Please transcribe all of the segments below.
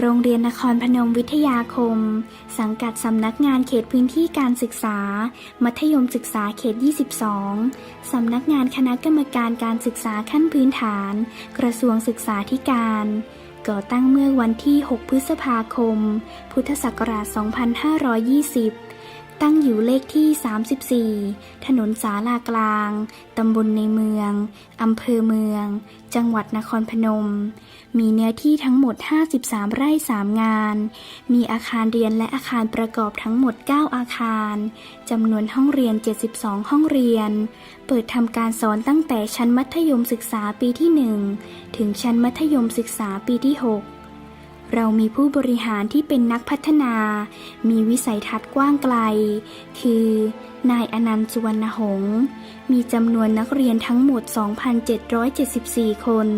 โรงเรียนนครพนมวิทยาคม สังกัดสำนักงานเขตพื้นที่การศึกษา มัธยมศึกษาเขต 22 สำนักงานคณะกรรมการการศึกษาขั้นพื้นฐาน กระทรวงศึกษาธิการ ก่อตั้งเมื่อวันที่ 6 พฤษภาคม พุทธศักราช 2520 ตั้งอยู่เลขที่ 34 ถนนสาลากลาง ตำบลในเมือง อำเภอเมือง จังหวัดนครพนม มีเนื้อที่ทั้งหมด 53 ไร่ 3 งาน มีอาคารเรียนและอาคารประกอบทั้งหมด 9 อาคาร จำนวนห้องเรียน 72 ห้องเรียน เปิดทำการสอนตั้งแต่ชั้นมัธยมศึกษาปีที่ 1 ถึงชั้นมัธยมศึกษาปีที่ 6 เรามีผู้บริหารที่เป็นนักพัฒนา มีวิสัยทัศน์กว้างไกล คือ นายอนันต์สุวรรณหงษ์ มีจำนวนนักเรียนทั้งหมด 2,774 คน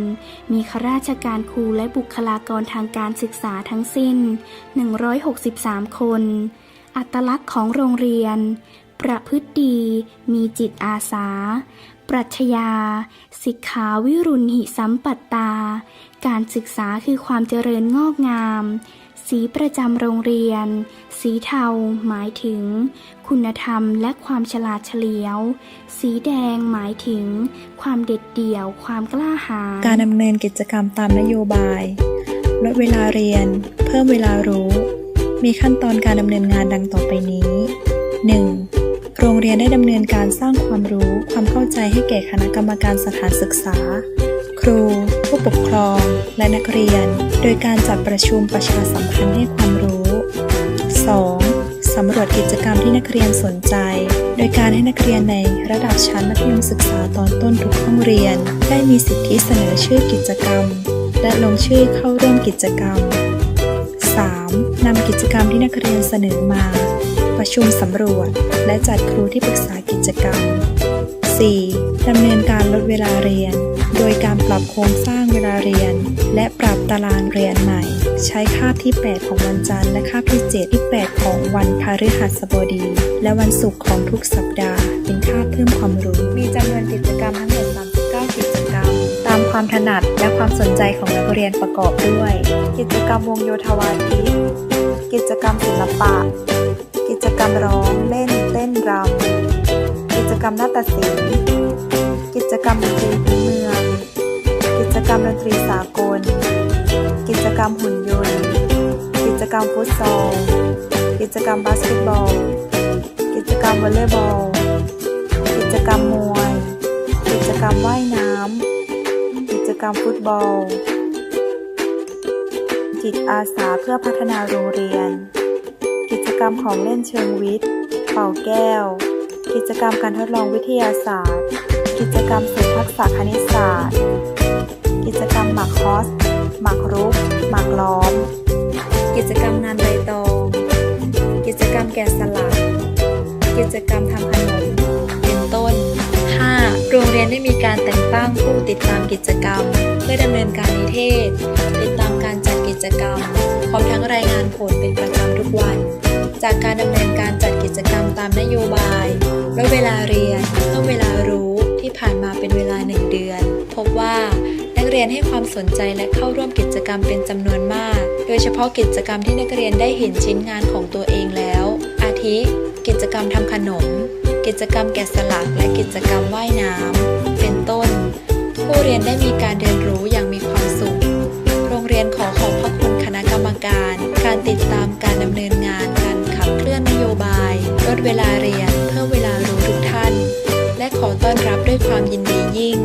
มีข้าราชการครูและบุคลากรทางการศึกษาทั้งสิ้น 163 คน อัตลักษณ์ของโรงเรียน ประพฤติดี มีจิตอาสา ปรัชญาสิกขาวิรุณหิสัมปัตตา การศึกษาคือความเจริญงอกงาม สีประจำโรงเรียน สีเทาหมายถึง คุณธรรมและความฉลาดเฉลียว สีแดงหมายถึง ความเด็ดเดี่ยว ความกล้าหาญการดำเนินกิจกรรมตามนโยบาย ลดเวลาเรียน เพิ่มเวลารู้ มีขั้นตอนการดำเนินงานดังต่อไปนี้ 1. โรงเรียนได้ดำเนินการสร้างความรู้ความเข้าใจให้แก่คณะกรรมการสถานศึกษา ครู ผู้ปกครอง และนักเรียน โดยการจัดประชุมประชาสัมพันธ์ให้ความรู้ 2. สำรวจกิจกรรมที่นักเรียนสนใจ โดยการให้นักเรียนในระดับชั้นมัธยมศึกษาตอนต้นทุกห้องเรียน ได้มีสิทธิเสนอชื่อกิจกรรม และลงชื่อเข้าร่วมกิจกรรม 3. นำกิจกรรมที่นักเรียนเสนอมา ประชุมสำรวจ และจัดครูที่ปรึกษากิจกรรม 4. ดำเนินการลดเวลาเรียน โดยการปรับโครงสร้างเวลาเรียน และปรับตารางเรียนใหม่ ใช้คาบที่ 8 ของวันจันทร์และคาบที่ 7 ที่ 8 ของวันพฤหัสบดี และวันศุกร์ของทุกสัปดาห์ เป็นคาบเพิ่มความรู้ มีจำนวนกิจกรรมทั้งหมด39กิจกรรม ตามความถนัด และความสนใจของนักเรียนประกอบด้วย กิจกรรมวงโยธวาทิตกิจกรรมศิลปะ กิจกรรมร้องเล่นเต้นรำกิจกรรมนาฏศิลป์กิจกรรมดนตรีพื้นเมือง กิจกรรมดนตรีสากล กิจกรรมหุ่นยนต์ กิจกรรมฟุตซอล กิจกรรมบาสเกตบอล กิจกรรมวอลเลย์บอล กิจกรรมมวย กิจกรรมว่ายน้ำ กิจกรรมฟุตบอล จิตอาสาเพื่อพัฒนาโรงเรียน กิจกรรมของเล่นเชิงวิทย์ เป่าแก้ว กิจกรรมการทดลองวิทยาศาสตร์ กิจกรรมสื่อทักษะคณิตศาสตร์ กิจกรรมหมักฮอสหมักรุกหมักล้อม กิจกรรมงานใบตอง กิจกรรมแกะสลัก กิจกรรมทำ รงเรียนได้มีการแต่งตั้งผู้ติดตามกิจกรรม เพื่อดำเนินการนิเทศ ติดตามการจัดกิจกรรม พร้อมทั้งรายงานผลเป็นประจำทุกวัน จากการดำเนินการจัดกิจกรรมตามนโยบายลดเวลาเรียนเพิ่มเวลารู้ที่ผ่านมาเป็นเวลา1เดือน พบว่านักเรียนให้ความสนใจและเข้าร่วมกิจกรรมเป็นจำนวนมาก โดยเฉพาะกิจกรรมที่นักเรียนได้เห็นชิ้นงานของตัวเองแล้ว อาทิ กิจกรรมทำขนม กิจกรรมแกะสลักและกิจกรรมว่ายน้ำ เป็นต้น ผู้เรียนได้มีการเรียนรู้อย่างมีความสุข โรงเรียนขอขอบพระคุณคณะกรรมการ การติดตามการดำเนินงาน การขับเคลื่อนนโยบายลดเวลาเรียนเพิ่มเวลารู้ทุกท่าน และขอต้อนรับด้วยความยินดียิ่ง